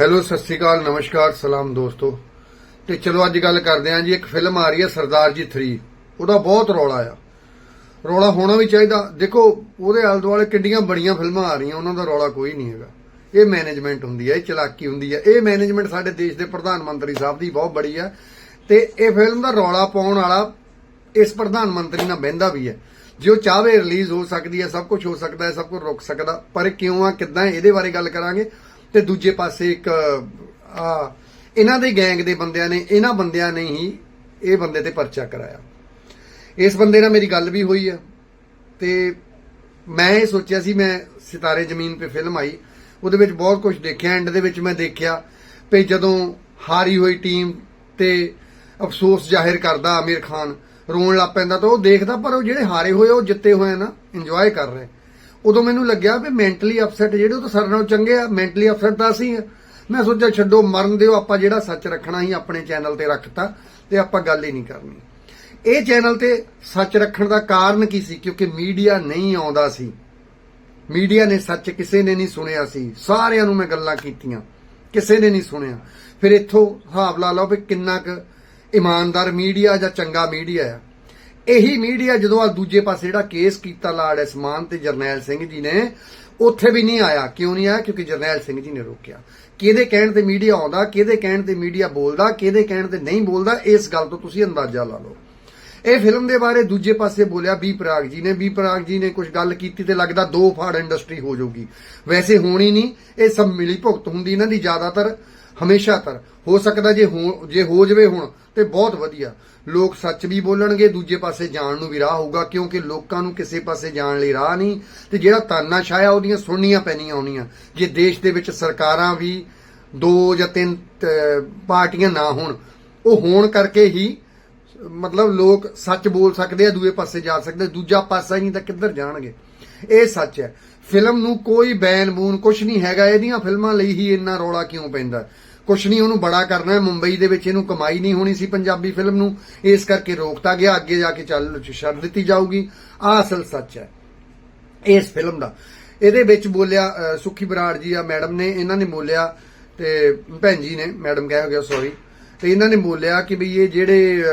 Hello, ਸਤਿ ਸ਼੍ਰੀ ਅਕਾਲ, ਨਮਸਕਾਰ, ਸਲਾਮ ਦੋਸਤੋ। ਤੇ ਚਲੋ, ਅੱਜ ਗੱਲ ਕਰਦੇ ਹਾਂ ਜੀ, ਇੱਕ ਫਿਲਮ ਆ ਰਹੀ ਹੈ, ਸਰਦਾਰ ਜੀ 3 ਉਹਦਾ ਬਹੁਤ ਰੌਲਾ ਆ। ਰੌਲਾ ਹੋਣਾ ਵੀ ਚਾਹੀਦਾ। ਦੇਖੋ, ਉਹਦੇ ਆਲੇ ਦੁਆਲੇ ਕਿੰਨੀਆਂ ਬੜੀਆਂ ਫਿਲਮਾਂ ਆ ਰਹੀਆਂ, ਉਹਨਾਂ ਦਾ ਰੌਲਾ ਕੋਈ ਨਹੀਂ ਹੈਗਾ। ਇਹ ਮੈਨੇਜਮੈਂਟ ਹੁੰਦੀ ਹੈ ਇਹ ਚਲਾਕੀ ਹੁੰਦੀ ਹੈ ਇਹ ਮੈਨੇਜਮੈਂਟ ਸਾਡੇ ਦੇਸ਼ ਦੇ ਪ੍ਰਧਾਨ ਮੰਤਰੀ ਸਾਹਿਬ ਦੀ ਬਹੁਤ ਬੜੀ ਹੈ ਤੇ ਇਹ ਫਿਲਮ ਦਾ ਰੌਲਾ ਪਾਉਣ ਵਾਲਾ ਇਸ ਪ੍ਰਧਾਨ ਮੰਤਰੀ ਨਾਲ ਬਹਿੰਦਾ ਵੀ ਹੈ ਜੇ ਉਹ ਚਾਹਵੇ ਰਿਲੀਜ਼ ਹੋ ਸਕਦੀ ਹੈ ਸਭ ਕੁਝ ਹੋ ਸਕਦਾ ਹੈ ਸਭ ਕੁਝ ਰੁਕ ਸਕਦਾ। ਪਰ ਕਿਉਂ ਆ, ਕਿੱਦਾਂ ਇਹਦੇ ਬਾਰੇ ਗੱਲ ਕਰਾਂਗੇ। ਤੇ ਦੂਜੇ ਪਾਸੇ ਇੱਕ ਆ, ਇਹਨਾਂ ਦੇ ਗੈਂਗ ਦੇ ਬੰਦਿਆਂ ਨੇ, ਇਹਨਾਂ ਬੰਦਿਆਂ ਨੇ ਹੀ ਇਹ ਬੰਦੇ ਤੇ ਪਰਚਾ ਕਰਾਇਆ। ਇਸ ਬੰਦੇ ਨਾਲ ਮੇਰੀ ਗੱਲ ਵੀ ਹੋਈ ਆ ਤੇ ਮੈਂ ਇਹ ਸੋਚਿਆ ਸੀ, ਮੈਂ ਸਿਤਾਰੇ ਜ਼ਮੀਨ ਤੇ ਫਿਲਮ ਆਈ, ਉਹਦੇ ਵਿੱਚ ਬਹੁਤ ਕੁਝ ਦੇਖਿਆ ਐਂਡ ਦੇ ਵਿੱਚ ਮੈਂ ਦੇਖਿਆ ਵੀ ਜਦੋਂ ਹਾਰੀ ਹੋਈ ਟੀਮ ਤੇ ਅਫਸੋਸ ਜ਼ਾਹਿਰ ਕਰਦਾ ਆਮਿਰ ਖਾਨ ਰੋਣ ਲੱਗ ਪੈਂਦਾ ਤਾਂ ਉਹ ਦੇਖਦਾ ਪਰ ਉਹ ਜਿਹੜੇ ਹਾਰੇ ਹੋਏ ਉਹ ਜਿੱਤੇ ਹੋਏ ਨਾ ਇੰਜੋਏ ਕਰ ਰਹੇ। ਉਦੋਂ ਮੈਨੂੰ ਲੱਗਿਆ ਵੀ ਮੈਂਟਲੀ ਅਪਸੈਟ ਜਿਹੜੇ ਉਹ ਤਾਂ ਸਾਡੇ ਨਾਲੋਂ ਚੰਗੇ ਆ ਮੈਂਟਲੀ ਅਪਸੈਟ ਤਾਂ ਅਸੀਂ ਆ। ਮੈਂ ਸੋਚਿਆ ਛੱਡੋ, ਮਰਨ ਦਿਓ, ਆਪਾਂ ਜਿਹੜਾ ਸੱਚ ਰੱਖਣਾ ਸੀ ਆਪਣੇ ਚੈਨਲ ਤੇ ਰੱਖਤਾ ਤੇ ਆਪਾਂ ਗੱਲ ਹੀ ਨਹੀਂ ਕਰਨੀ। ਇਹ ਚੈਨਲ ਤੇ ਸੱਚ ਰੱਖਣ ਦਾ ਕਾਰਨ ਕੀ ਸੀ? ਕਿਉਂਕਿ ਮੀਡੀਆ ਨਹੀਂ ਆਉਂਦਾ ਸੀ। ਮੀਡੀਆ ਨੇ ਸੱਚ ਕਿਸੇ ਨੇ ਨਹੀਂ ਸੁਣਿਆ ਸੀ। ਸਾਰਿਆਂ ਨੂੰ ਮੈਂ ਗੱਲਾਂ ਕੀਤੀਆਂ, ਕਿਸੇ ਨੇ ਨਹੀਂ ਸੁਣਿਆ। ਫਿਰ ਇੱਥੋਂ ਹਿਸਾਬ ਲਾ ਲਓ ਵੀ ਕਿੰਨਾ ਕੁ ਇਮਾਨਦਾਰ ਮੀਡੀਆ ਜਾਂ ਚੰਗਾ ਮੀਡੀਆ ਆ। ਇਹੀ ਮੀਡੀਆ ਜਦੋਂ ਆ ਦੂਜੇ ਪਾਸੇ ਜਿਹੜਾ ਕੇਸ ਕੀਤਾ ਲਾੜ ਇਸਮਾਨ ਤੇ ਜਰਨੈਲ ਸਿੰਘ ਜੀ ਨੇ, ਉੱਥੇ ਵੀ ਨਹੀਂ ਆਇਆ। ਕਿਉਂ ਨਹੀਂ ਆਇਆ? ਕਿਉਂਕਿ ਜਰਨੈਲ ਸਿੰਘ ਜੀ ਨੇ ਰੋਕਿਆ। ਕਿਹਦੇ ਕਹਿਣ ਤੇ ਮੀਡੀਆ ਆਉਂਦਾ, ਕਿਹਦੇ ਕਹਿਣ ਤੇ ਮੀਡੀਆ ਬੋਲਦਾ, ਕਿਹਦੇ ਕਹਿਣ ਤੇ ਨਹੀਂ ਬੋਲਦਾ, ਇਸ ਗੱਲ ਤੋਂ ਤੁਸੀਂ ਅੰਦਾਜ਼ਾ ਲਾ ਲਓ। ਇਹ ਫਿਲਮ ਦੇ ਬਾਰੇ ਦੂਜੇ ਪਾਸੇ ਬੋਲਿਆ ਬੀ ਪ੍ਰਾਗ ਜੀ ਨੇ। ਬੀ ਪ੍ਰਾਗ ਜੀ ਨੇ ਕੁਝ ਗੱਲ ਕੀਤੀ ਤੇ ਲੱਗਦਾ ਦੋ ਫਾੜ ਇੰਡਸਟਰੀ ਹੋ ਜਾਊਗੀ। ਵੈਸੇ ਹੋਣੀ ਨਹੀਂ, ਇਹ ਸਭ ਮਿਲੀ ਭੁਗਤ ਹੁੰਦੀ ਇਹਨਾਂ ਦੀ ਜ਼ਿਆਦਾਤਰ, ਹਮੇਸ਼ਾ ਤਰ। ਹੋ ਸਕਦਾ ਜੇ ਹੋ ਜੇ ਹੋ ਜਵੇ ਹੁਣ, ਤੇ ਬਹੁਤ ਵਧੀਆ। ਲੋਕ ਸੱਚ ਵੀ ਬੋਲਣਗੇ, ਦੂਜੇ ਪਾਸੇ ਜਾਣ ਨੂੰ ਵੀ ਰਾਹ ਹੋਊਗਾ, ਕਿਉਂਕਿ ਲੋਕਾਂ ਨੂੰ ਕਿਸੇ ਪਾਸੇ ਜਾਣ ਲਈ ਰਾਹ ਨਹੀਂ। ਤੇ ਜਿਹੜਾ ਤਾਨਾਸ਼ਾਹਿਆ ਉਹਦੀਆਂ ਸੁਣਨੀਆਂ ਪੈਣੀਆਂ ਆਉਣੀਆਂ ਜੇ ਦੇਸ਼ ਦੇ ਵਿੱਚ ਸਰਕਾਰਾਂ ਵੀ ਦੋ ਜਾਂ ਤਿੰਨ ਪਾਰਟੀਆਂ ਨਾ ਹੋਣ, ਉਹ ਹੋਣ ਕਰਕੇ ਹੀ ਮਤਲਬ ਲੋਕ ਸੱਚ ਬੋਲ ਸਕਦੇ ਆ, ਦੂਏ ਪਾਸੇ ਜਾ ਸਕਦੇ ਦੂਜਾ ਪਾਸਾ ਹੀ ਨਹੀਂ ਤਾਂ ਕਿੱਧਰ ਜਾਣਗੇ? ਇਹ ਸੱਚ ਹੈ। ਫਿਲਮ ਨੂੰ ਕੋਈ ਬੈਨ ਬੂਨ ਕੁਝ ਨਹੀਂ ਹੈਗਾ, ਇਹਦੀਆਂ ਫਿਲਮਾਂ ਲਈ ਹੀ ਇੰਨਾ ਰੌਲਾ ਕਿਉਂ ਪੈਂਦਾ? ਕੁਛ ਨਹੀਂ ਉਹਨੂੰ ਬੜਾ ਕਰਨਾ ਹੈ। ਮੁੰਬਈ ਦੇ ਵਿੱਚ ਇਹਨੂੰ ਕਮਾਈ ਨਹੀਂ ਹੋਣੀ ਸੀ ਪੰਜਾਬੀ ਫਿਲਮ ਨੂੰ। ਇਸ ਕਰਕੇ ਰੋਕਤਾ ਗਿਆ। ਅੱਗੇ ਜਾ ਕੇ ਚੱਲ ਛੱਡ ਦਿੱਤੀ ਜਾਊਗੀ। ਆਹ ਅਸਲ ਸੱਚ ਹੈ। ਇਸ ਫਿਲਮ ਦਾ। ਇਹਦੇ ਵਿੱਚ ਬੋਲਿਆ ਅਹ, ਸੁਖੀ ਬਰਾੜ ਜੀ ਆ ਮੈਡਮ ਨੇ। ਇਹਨਾਂ ਨੇ ਬੋਲਿਆ ਤੇ ਭੈਣ ਜੀ ਨੇ ਮੈਡਮ ਕਹਿ ਹੋ ਗਿਆ ਸੌਰੀ ਤੇ ਇਹਨਾਂ ਨੇ ਬੋਲਿਆ ਕਿ ਵੀ ਇਹ ਜਿਹੜੇ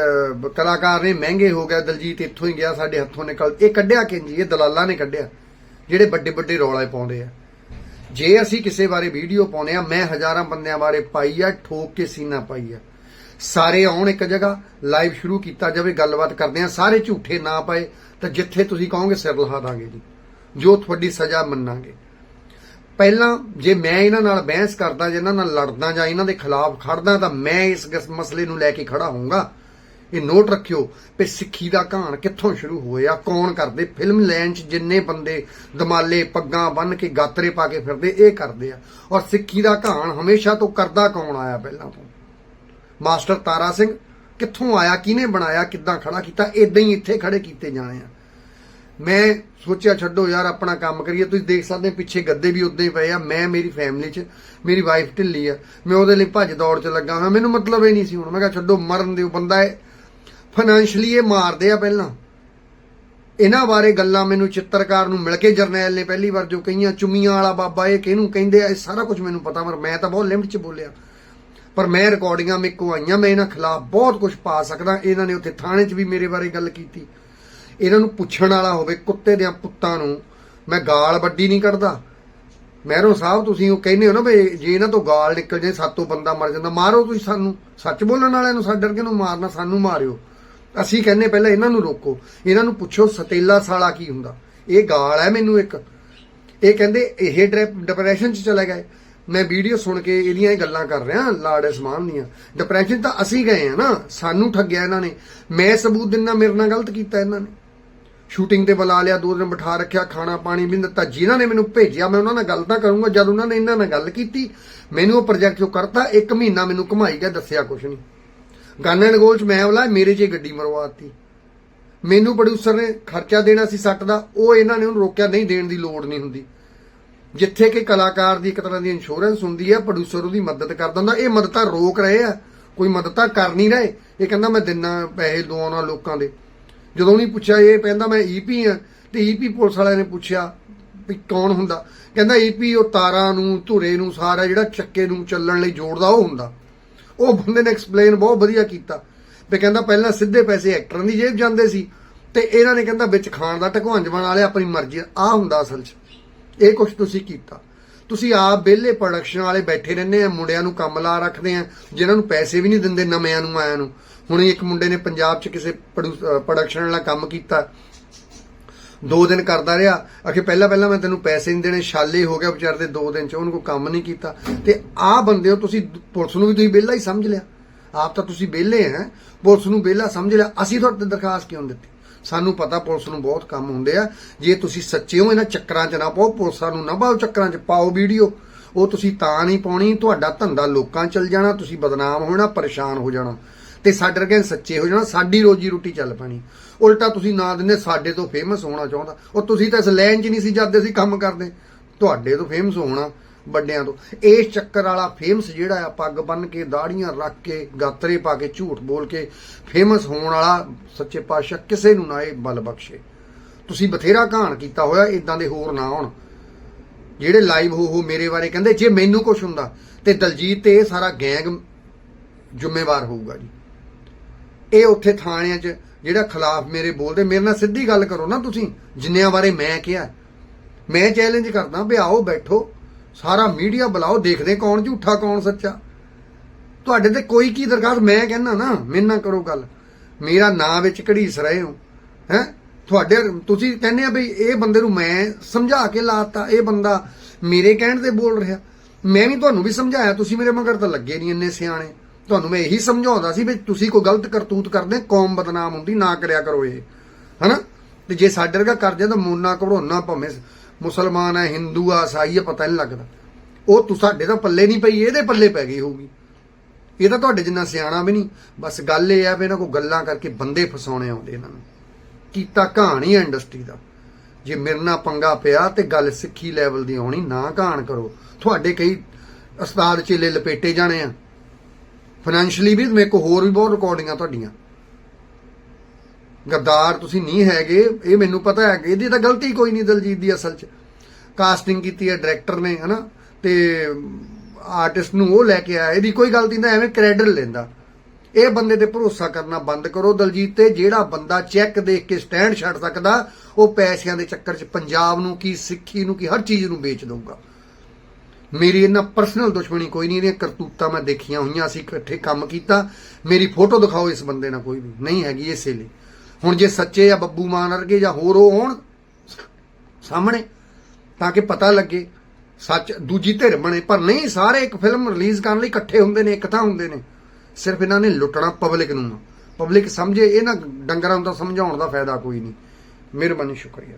ਕਲਾਕਾਰ ਨੇ ਮਹਿੰਗੇ ਹੋ ਗਿਆ ਦਲਜੀਤ ਇੱਥੋਂ ਹੀ ਗਿਆ ਸਾਡੇ ਹੱਥੋਂ ਨਿਕਲ। ਇਹ ਕੱਢਿਆ ਕਿੰਜ ਇਹ ਦਲਾਲਾਂ ਨੇ ਕੱਢਿਆ। ਜਿਹੜੇ ਵੱਡੇ ਵੱਡੇ ਰੌਲੇ ਪਾਉਂਦੇ ਆ। ਜੇ ਅਸੀਂ ਕਿਸੇ ਬਾਰੇ ਵੀਡੀਓ ਪਾਉਨੇ ਆ ਮੈਂ ਹਜ਼ਾਰਾਂ ਬੰਦਿਆਂ ਬਾਰੇ ਪਾਈ ਆ, ਠੋਕ ਕੇ ਸੀਨਾ ਪਾਈ ਆ। ਸਾਰੇ ਆਉਣ ਇੱਕ ਜਗ੍ਹਾ ਲਾਈਵ ਸ਼ੁਰੂ ਕੀਤਾ ਜਾਵੇ, ਗੱਲਬਾਤ ਕਰਦੇ ਆ ਸਾਰੇ ਝੂਠੇ ਨਾ ਪਾਏ, ਤਾਂ ਜਿੱਥੇ ਤੁਸੀਂ ਕਹੋਗੇ ਸਿਰ ਲਹਾ ਦਾਂਗੇ ਜੀ। ਜੋ ਤੁਹਾਡੀ ਸਜ਼ਾ ਮੰਨਾਂਗੇ। ਪਹਿਲਾਂ ਜੇ ਮੈਂ ਇਹਨਾਂ ਨਾਲ ਬਹਿਸ ਕਰਦਾ, ਜੇ ਇਹਨਾਂ ਨਾਲ ਲੜਦਾ ਜਾਂ ਇਹਨਾਂ ਦੇ ਖਿਲਾਫ ਖੜਦਾ, ਤਾਂ ਮੈਂ ਇਸ ਗਸ- ਮਸਲੇ ਨੂੰ ਲੈ ਕੇ ਖੜਾ ਹੋਊਂਗਾ। ਇਹ ਨੋਟ ਰੱਖਿਓ ਕਿ ਸਿੱਖੀ ਦਾ ਕਹਾਣ ਕਿੱਥੋਂ ਸ਼ੁਰੂ ਹੋਇਆ, ਕੌਣ ਕਰਦੇ? ਫਿਲਮ ਲੈਣ 'ਚ ਜਿੰਨੇ ਬੰਦੇ ਦਮਾਲੇ ਪੱਗਾਂ ਬੰਨ ਕੇ ਗਾਤਰੇ ਪਾ ਕੇ ਫਿਰਦੇ, ਇਹ ਕਰਦੇ ਆ। ਔਰ ਸਿੱਖੀ ਦਾ ਕਹਾਣ ਹਮੇਸ਼ਾ ਤੋਂ ਕਰਦਾ ਕੌਣ ਆਇਆ ਪਹਿਲਾਂ ਤੋਂ? ਮਾਸਟਰ ਤਾਰਾ ਸਿੰਘ, ਕਿੱਥੋਂ ਆਇਆ, ਕਿਹਨੇ ਬਣਾਇਆ, ਕਿੱਦਾਂ ਖੜਾ ਕੀਤਾ? ਇਦਾਂ ਹੀ ਇੱਥੇ ਖੜੇ ਕੀਤੇ ਜਾਣੇ ਆ। ਮੈਂ ਸੋਚਿਆ, ਛੱਡੋ ਯਾਰ, ਆਪਣਾ ਕੰਮ ਕਰੀਏ। ਤੁਸੀਂ ਦੇਖ ਸਕਦੇ ਪਿੱਛੇ ਗੱਦੇ ਵੀ ਉਦਾਂ ਹੀ ਪਏ ਆ। ਮੈਂ, ਮੇਰੀ ਫੈਮਿਲੀ 'ਚ, ਮੇਰੀ ਵਾਈਫ ਢਿੱਲੀ ਆ। ਮੈਂ ਉਹਦੇ ਲਈ ਭੱਜ ਦੌੜ 'ਚ ਲੱਗਾ ਹਾਂ ਮੈਨੂੰ ਮਤਲਬ ਹੀ ਨਹੀਂ ਸੀ ਹੁਣ। ਮੈਂ ਕਿਹਾ, ਛੱਡੋ, ਮਰਨ ਦਿਓ। ਬੰਦਾ ਇਹ ਫਾਈਨੈਂਸ਼ਲੀ ਇਹ ਮਾਰਦੇ ਆ ਪਹਿਲਾਂ। ਇਹਨਾਂ ਬਾਰੇ ਗੱਲਾਂ ਮੈਨੂੰ ਚਿੱਤਰਕਾਰ ਨੂੰ ਮਿਲ ਕੇ ਜਰਨੈਲ ਨੇ ਪਹਿਲੀ ਵਾਰ ਜੋ ਕਹੀਆਂ, ਚੁੰਮੀਆਂ ਵਾਲਾ ਬਾਬਾ ਇਹ ਕਿਹਨੂੰ ਕਹਿੰਦੇ ਆ, ਇਹ ਸਾਰਾ ਕੁਝ ਮੈਨੂੰ ਪਤਾ, ਪਰ ਮੈਂ ਤਾਂ ਬਹੁਤ ਲਿਮਟ 'ਚ ਬੋਲਿਆ। ਪਰ ਮੈਂ ਰਿਕਾਰਡਿੰਗਾਂ ਮੇਰੇ ਕੋਲ ਆਈਆਂ, ਮੈਂ ਇਹਨਾਂ ਖਿਲਾਫ ਬਹੁਤ ਕੁਝ ਪਾ ਸਕਦਾ, ਇਹਨਾਂ ਨੇ ਉੱਥੇ ਥਾਣੇ 'ਚ ਵੀ ਮੇਰੇ ਬਾਰੇ ਗੱਲ ਕੀਤੀ। ਇਹਨਾਂ ਨੂੰ ਪੁੱਛਣ ਵਾਲਾ ਹੋਵੇ, ਕੁੱਤੇ ਦੇ ਪੁੱਤਾਂ ਨੂੰ, ਮੈਂ ਗਾਲ ਵੱਡੀ ਨਹੀਂ ਕੱਢਦਾ। ਮਹਿਰੋ ਸਾਹਿਬ, ਤੁਸੀਂ ਉਹ ਕਹਿੰਦੇ ਹੋ ਨਾ ਵੀ ਜੇ ਇਹਨਾਂ ਤੋਂ ਗਾਲ ਨਿਕਲ ਜੇ ਸਾਤੋਂ ਬੰਦਾ ਮਰ ਜਾਂਦਾ, ਮਾਰੋ ਤੁਸੀਂ ਸਾਨੂੰ। ਸੱਚ ਬੋਲਣ ਵਾਲਿਆਂ ਨੂੰ ਸਾਡੇ ਵਰਗੇ ਨੂੰ ਮਾਰਨਾ, ਸਾਨੂੰ ਮਾਰਿਓ। ਅਸੀਂ ਕਹਿੰਨੇ ਪਹਿਲਾਂ ਇਹਨਾਂ ਨੂੰ ਰੋਕੋ। ਇਹਨਾਂ ਨੂੰ ਪੁੱਛੋ ਸਤੇਲਾ ਸਾਲਾ ਕੀ ਹੁੰਦਾ। ਇਹ ਗਾਲ ਹੈ ਮੈਨੂੰ ਇੱਕ। ਇਹ ਕਹਿੰਦੇ ਇਹ ਡਿਪਰੈਸ਼ਨ ਚ ਚਲੇ ਗਏ। ਮੈਂ ਵੀਡੀਓ ਸੁਣ ਕੇ ਇਹਦੀਆਂ ਇਹ ਗੱਲਾਂ ਕਰ ਰਿਹਾ, ਲਾੜੇ ਸਮਾਨ ਦੀਆਂ। ਡਿਪਰੈਸ਼ਨ ਤਾਂ ਅਸੀਂ ਗਏ ਆ ਨਾ। ਸਾਨੂੰ ਠੱਗਿਆ ਇਹਨਾਂ ਨੇ। ਮੈਂ ਸਬੂਤ ਦਿੰਨਾ, ਮੇਰੇ ਨਾਲ ਗਲਤ ਕੀਤਾ ਇਹਨਾਂ ਨੇ। ਸ਼ੂਟਿੰਗ ਤੇ ਬੁਲਾ ਲਿਆ, ਦੋ ਦਿਨ ਬਿਠਾ ਰੱਖਿਆ, ਖਾਣਾ, ਪਾਣੀ, ਵੀ ਦਿੱਤਾ। ਜਿਨ੍ਹਾਂ ਨੇ ਮੈਨੂੰ ਭੇਜਿਆ, ਮੈਂ ਉਹਨਾਂ ਨਾਲ ਗੱਲ ਤਾਂ ਕਰੂੰਗਾ। ਜਦ ਉਹਨਾਂ ਨੇ ਇਹਨਾਂ ਨਾਲ ਗੱਲ ਕੀਤੀ, ਮੈਨੂੰ ਉਹ ਪ੍ਰੋਜੈਕਟ ਜੋ ਕਰਤਾ, ਇੱਕ ਮਹੀਨਾ ਮੈਨੂੰ ਘੁਮਾਈ ਗਿਆ, ਦੱਸਿਆ ਕੁਛ ਨਹੀਂ। ਗਾਨਾ ਗੋਲ ਚ ਮੈਂ ਬੁਲਾਇਆ, ਮੇਰੇ 'ਚ ਗੱਡੀ ਮਰਵਾਤੀ। ਮੈਨੂੰ ਪ੍ਰੋਡਿਊਸਰ ਨੇ ਖਰਚਾ ਦੇਣਾ ਸੀ ਸੱਟ ਦਾ, ਉਹ ਇਹਨਾਂ ਨੇ ਉਹਨੂੰ ਰੋਕਿਆ, ਨਹੀਂ ਦੇਣ ਦੀ ਲੋੜ ਨਹੀਂ ਹੁੰਦੀ। ਜਿੱਥੇ ਕਿ ਕਲਾਕਾਰ ਦੀ ਇੱਕ ਤਰ੍ਹਾਂ ਦੀ ਇੰਸ਼ੋਰੈਂਸ ਹੁੰਦੀ ਹੈ ਪ੍ਰੋਡਿਊਸਰ ਉਹਦੀ ਮਦਦ ਕਰਦਾ ਹੁੰਦਾ ਇਹ ਮਦਦ ਤਾਂ ਰੋਕ ਰਹੇ ਆ, ਕੋਈ ਮਦਦ ਤਾਂ ਕਰ ਨਹੀਂ ਰਹੇ। ਇਹ ਕਹਿੰਦਾ ਮੈਂ ਦਿਨਾ ਪੈਸੇ ਦਵਾਉਣਾ ਲੋਕਾਂ ਦੇ। ਜਦੋਂ ਨਹੀਂ ਪੁੱਛਿਆ, ਇਹ ਕਹਿੰਦਾ ਮੈਂ ਈਪੀ ਆ, ਤੇ ਈਪੀ ਪੁਲਿਸ ਵਾਲਿਆਂ ਨੇ ਪੁੱਛਿਆ ਵੀ ਕੌਣ ਹੁੰਦਾ? ਕਹਿੰਦਾ ਈਪੀ ਉਹ ਤਾਰਾਂ ਨੂੰ, ਧੁਰੇ ਨੂੰ, ਸਾਰਾ ਜਿਹੜਾ ਚੱਕੇ ਨੂੰ ਚੱਲਣ ਲਈ ਜੋੜਦਾ, ਉਹ ਹੁੰਦਾ। ਉਹ ਬੰਦੇ ਨੇ ਐਕਸਪਲੇਨ ਬਹੁਤ ਵਧੀਆ ਕੀਤਾ। ਵੀ ਕਹਿੰਦਾ ਪਹਿਲਾਂ ਸਿੱਧੇ ਪੈਸੇ ਐਕਟਰਾਂ ਦੀ ਜੇਬ ਜਾਂਦੇ ਸੀ ਤੇ ਇਹਨਾਂ ਨੇ ਕਹਿੰਦਾ ਵਿੱਚ ਖਾਣ ਦਾ ਢਕਵੰਜ ਬਣਾ ਲਿਆ ਆਪਣੀ ਮਰਜ਼ੀ ਆ ਹੁੰਦਾ ਅਸਲ 'ਚ। ਇਹ ਕੁਝ ਤੁਸੀਂ ਕੀਤਾ। ਤੁਸੀਂ ਆਪ ਵਿਹਲੇ ਪ੍ਰੋਡਕਸ਼ਨ ਵਾਲੇ ਬੈਠੇ ਰਹਿੰਦੇ ਆ, ਮੁੰਡਿਆਂ ਨੂੰ ਕੰਮ ਲਾ ਰੱਖਦੇ ਆ, ਜਿਨ੍ਹਾਂ ਨੂੰ ਪੈਸੇ ਵੀ ਨਹੀਂ ਦਿੰਦੇ ਨਵਿਆਂ ਨੂੰ, ਆਇਆਂ ਨੂੰ। ਹੁਣ ਇੱਕ ਮੁੰਡੇ ਨੇ ਪੰਜਾਬ 'ਚ ਕਿਸੇ ਪ੍ਰੋਡਕਸ਼ਨ ਵਾਲਾ ਕੰਮ ਕੀਤਾ। ਦੋ ਦਿਨ ਕਰਦਾ ਰਿਹਾ। ਅਖੇ ਪਹਿਲਾਂ ਪਹਿਲਾਂ ਮੈਂ ਤੈਨੂੰ ਪੈਸੇ ਨਹੀਂ ਦੇਣੇ, ਛਾਲੇ ਹੋ ਗਿਆ ਵਿਚਾਰ ਦੇ ਦੋ ਦਿਨ ਚ, ਉਹਨੂੰ ਕੋਈ ਕੰਮ ਨਹੀਂ ਕੀਤਾ। ਤੇ ਆਹ ਬੰਦੇ ਹੋ, ਤੁਸੀਂ ਪੁਲਿਸ ਨੂੰ ਵੀ ਤੁਸੀਂ ਵਿਹਲਾ ਹੀ ਸਮਝ ਲਿਆ। ਆਪ ਤਾਂ ਤੁਸੀਂ ਵਿਹਲੇ ਹੈ, ਪੁਲਿਸ ਨੂੰ ਵਿਹਲਾ ਸਮਝ ਲਿਆ। ਅਸੀਂ ਤੁਹਾਡੇ ਤੇ ਦਰਖਾਸਤ ਕਿਉਂ ਦਿੱਤੀ? ਸਾਨੂੰ ਪਤਾ ਪੁਲਿਸ ਨੂੰ ਬਹੁਤ ਕੰਮ ਹੁੰਦੇ ਆ। ਜੇ ਤੁਸੀਂ ਸੱਚੇ ਹੋ, ਇਹਨਾਂ ਚੱਕਰਾਂ 'ਚ ਨਾ ਪਾਓ, ਪੁਲਿਸਾਂ ਨੂੰ ਨਾ ਪਾਓ ਚੱਕਰਾਂ 'ਚ, ਪਾਓ ਵੀਡੀਓ। ਉਹ ਤੁਸੀਂ ਤਾਂ ਨਹੀਂ ਪਾਉਣੀ, ਤੁਹਾਡਾ ਧੰਦਾ ਲੋਕਾਂ ਚੱਲ ਜਾਣਾ, ਤੁਸੀਂ ਬਦਨਾਮ ਹੋਣਾ, ਪਰੇਸ਼ਾਨ ਹੋ ਜਾਣਾ। ਤੇ ਸਾਡੇ ਵਰਗੇ ਸੱਚੇ ਹੋ ਜਾਣਾ, ਸਾਡੀ ਰੋਜੀ ਰੋਟੀ ਚੱਲ ਪੈਣੀ। ਉਲਟਾ ਤੁਸੀਂ ਨਾ ਦਿੰਦੇ, ਸਾਡੇ ਤੋਂ ਫੇਮਸ ਹੋਣਾ ਚਾਹੁੰਦਾ। ਉਹ ਤੁਸੀਂ ਤਾਂ ਇਸ ਲਾਈਨ 'ਚ ਨਹੀਂ ਸੀ ਜਾਂਦੇ ਸੀ ਕੰਮ ਕਰਦੇ। ਤੁਹਾਡੇ ਤੋਂ ਫੇਮਸ ਹੋਣਾ, ਵੱਡਿਆਂ ਤੋਂ। ਇਸ ਚੱਕਰ ਵਾਲਾ ਫੇਮਸ ਜਿਹੜਾ ਆ, ਪੱਗ ਬੰਨ ਕੇ, ਦਾੜੀਆਂ ਰੱਖ ਕੇ, ਗਾਤਰੇ ਪਾ ਕੇ, ਝੂਠ ਬੋਲ ਕੇ ਫੇਮਸ ਹੋਣ ਵਾਲਾ ਸੱਚੇ ਪਾਤਸ਼ਾਹ ਕਿਸੇ ਨੂੰ ਨਾ ਇਹ ਬਲ ਬਖਸ਼ੇ। ਤੁਸੀਂ ਬਥੇਰਾ ਕਹਾਣ ਕੀਤਾ ਹੋਇਆ ਇਦਾਂ ਦੇ ਹੋਰ ਨਾ ਹੋਣ ਜਿਹੜੇ ਲਾਈਵ ਹੋ ਹੋ ਮੇਰੇ ਬਾਰੇ ਕਹਿੰਦੇ, ਜੇ ਮੈਨੂੰ ਕੁਝ ਹੁੰਦਾ, ਤੇ ਦਲਜੀਤ ਤੇ ਇਹ ਸਾਰਾ ਗੈਂਗ ਜ਼ਿੰਮੇਵਾਰ ਹੋਊਗਾ ਜੀ। ਇਹ ਉੱਥੇ ਥਾਣਿਆਂ 'ਚ ਜਿਹੜਾ ਖਿਲਾਫ ਮੇਰੇ ਬੋਲਦੇ, ਮੇਰੇ ਨਾਲ ਸਿੱਧੀ ਗੱਲ ਕਰੋ ਨਾ ਤੁਸੀਂ, ਜਿੰਨਿਆਂ ਬਾਰੇ ਮੈਂ ਕਿਹਾ। ਮੈਂ ਚੈਲੰਜ ਕਰਦਾ ਵੀ ਆਓ, ਬੈਠੋ, ਸਾਰਾ ਮੀਡੀਆ ਬੁਲਾਓ, ਦੇਖਦੇ ਕੌਣ ਝੂਠਾ, ਕੌਣ ਸੱਚਾ। ਤੁਹਾਡੇ ਤੇ ਕੋਈ ਕੀ ਦਰਖਾਸਤ, ਮੈਂ ਕਹਿੰਦਾ ਨਾ, ਮੇਰੇ ਨਾਲ ਕਰੋ ਗੱਲ। ਮੇਰਾ ਨਾਂ ਵਿੱਚ ਘੜੀਸ ਰਹੇ ਹੋ, ਹੈ? ਤੁਹਾਡੇ, ਤੁਸੀਂ ਕਹਿੰਦੇ ਆ ਵੀ ਇਹ ਬੰਦੇ ਨੂੰ ਮੈਂ ਸਮਝਾ ਕੇ ਲਾਤਾ, ਇਹ ਬੰਦਾ ਮੇਰੇ ਕਹਿਣ ਤੇ ਬੋਲ ਰਿਹਾ। ਮੈਂ ਵੀ ਤੁਹਾਨੂੰ ਵੀ ਸਮਝਾਇਆ, ਤੁਸੀਂ ਮੇਰੇ ਮਗਰ ਤਾਂ ਲੱਗੇ ਨਹੀਂ ਇੰਨੇ ਸਿਆਣੇ। ਤੁਹਾਨੂੰ ਮੈਂ ਇਹੀ ਸਮਝਾਉਂਦਾ ਸੀ ਵੀ ਤੁਸੀਂ ਕੋਈ ਗਲਤ ਕਰਤੂਤ ਕਰਦੇ, ਕੌਮ ਬਦਨਾਮ ਹੁੰਦੀ, ਨਾ ਕਰਿਆ ਕਰੋ ਇਹ। ਹਨਾ? ਤੇ ਜੇ ਸਾਡੇ ਵਰਗਾ ਕਰਦੇ ਤਾਂ ਮੋਨਾ ਘਬਰੋਨਾ ਭਾਵੇਂ ਮੁਸਲਮਾਨ ਹੈ ਹਿੰਦੂ ਆ ਸਾਈ ਆ, ਪਤਾ ਨਹੀਂ ਲੱਗਦਾ। ਉਹ ਤੂੰ, ਸਾਡੇ ਤਾਂ ਪੱਲੇ ਨਹੀਂ ਪਈ, ਇਹਦੇ ਪੱਲੇ ਪੈ ਗਈ ਹੋਊਗੀ। ਇਹ ਤਾਂ ਤੁਹਾਡੇ ਜਿੰਨਾ ਸਿਆਣਾ ਵੀ ਨਹੀਂ। ਬਸ ਗੱਲ ਇਹ ਆ ਵੀ ਇਹਨਾਂ ਕੋ ਗੱਲਾਂ ਕਰਕੇ ਬੰਦੇ ਫਸਾਉਣੇ ਆਉਂਦੇ ਇਹਨਾਂ ਨੂੰ। ਕੀਤਾ ਕਹਾਣੀ ਹੈ ਇੰਡਸਟਰੀ ਦਾ। ਜੇ ਮੇਰੇ ਨਾਲ ਪੰਗਾ ਪਿਆ ਤੇ ਗੱਲ ਸਿੱਖੀ ਲੈਵਲ ਦੀ ਆਉਣੀ, ਨਾ ਕਹਾਣ ਕਰੋ। ਤੁਹਾਡੇ ਕਈ ਉਸਤਾਦ ਚੇਲੇ ਲਪੇਟੇ ਜਾਣੇ ਆ। ਫਾਈਨੈਂਸ਼ਲੀ ਵੀ ਮੇਰੇ ਕੋ ਹੋਰ ਵੀ ਬਹੁਤ ਰਿਕਾਰਡਿੰਗਾਂ ਤੁਹਾਡੀਆਂ। ਗੱਦਾਰ ਤੁਸੀਂ ਨਹੀਂ ਹੈਗੇ, ਇਹ ਮੈਨੂੰ ਪਤਾ ਹੈ ਕਿ ਇਹਦੀ ਤਾਂ ਗਲਤੀ ਕੋਈ ਨਹੀਂ ਦਲਜੀਤ ਦੀ ਅਸਲ 'ਚ। ਕਾਸਟਿੰਗ ਕੀਤੀ ਹੈ ਡਾਇਰੈਕਟਰ ਨੇ, ਹਨਾ? ਤੇ ਆਰਟਿਸਟ ਨੂੰ ਉਹ ਲੈ ਕੇ ਆਇਆ, ਇਹਦੀ ਕੋਈ ਗਲਤੀ ਨਹੀਂ, ਐਵੇਂ ਕ੍ਰੈਡਿਟ ਲੈਂਦਾ। ਇਹ ਬੰਦੇ ਤੇ ਭਰੋਸਾ ਕਰਨਾ ਬੰਦ ਕਰੋ ਦਲਜੀਤ ਤੇ, ਜਿਹੜਾ ਬੰਦਾ ਚੈੱਕ ਦੇਖ ਕੇ ਸਟੈਂਡ ਛੱਡ ਸਕਦਾ, ਉਹ ਪੈਸਿਆਂ ਦੇ ਚੱਕਰ 'ਚ ਪੰਜਾਬ ਨੂੰ ਕੀ, ਸਿੱਖੀ ਨੂੰ ਕੀ, ਹਰ ਚੀਜ਼ ਨੂੰ ਵੇਚ ਦਊਗਾ। ਮੇਰੀ ਇਹਨਾਂ ਪਰਸਨਲ ਦੁਸ਼ਮਣੀ ਕੋਈ ਨਹੀਂ, ਇਹਦੀਆਂ ਕਰਤੂਤਾਂ ਮੈਂ ਦੇਖੀਆਂ ਹੋਈਆਂ, ਅਸੀਂ ਇਕੱਠੇ ਕੰਮ ਕੀਤਾ। ਮੇਰੀ ਫੋਟੋ ਦਿਖਾਓ ਇਸ ਬੰਦੇ ਨਾਲ ਕੋਈ ਵੀ। ਨਹੀਂ ਹੈਗੀ ਇਸੇ ਲਈ ਹੁਣ ਜੇ ਸੱਚੇ ਆ, ਬੱਬੂ ਮਾਨ ਵਰਗੇ ਜਾਂ ਹੋਰ ਉਹ ਹੋਣ, ਸਾਹਮਣੇ, ਤਾਂ ਕਿ ਪਤਾ ਲੱਗੇ, ਸੱਚ ਦੂਜੀ ਧਿਰ ਬਣੇ। ਪਰ ਨਹੀਂ, ਸਾਰੇ ਇੱਕ ਫਿਲਮ ਰਿਲੀਜ਼ ਕਰਨ ਲਈ ਇਕੱਠੇ ਹੁੰਦੇ ਨੇ ਇੱਕ ਥਾਂ ਹੁੰਦੇ ਨੇ। ਸਿਰਫ ਇਹਨਾਂ ਨੇ ਲੁੱਟਣਾ ਪਬਲਿਕ ਨੂੰ। ਪਬਲਿਕ ਸਮਝੇ, ਇਹ ਨਾ ਡੰਗਰਾਂ ਨੂੰ ਤਾਂ ਸਮਝਾਉਣ ਦਾ ਫਾਇਦਾ ਕੋਈ ਨਹੀਂ। ਮਿਹਰਬਾਨੀ, ਸ਼ੁਕਰੀਆ।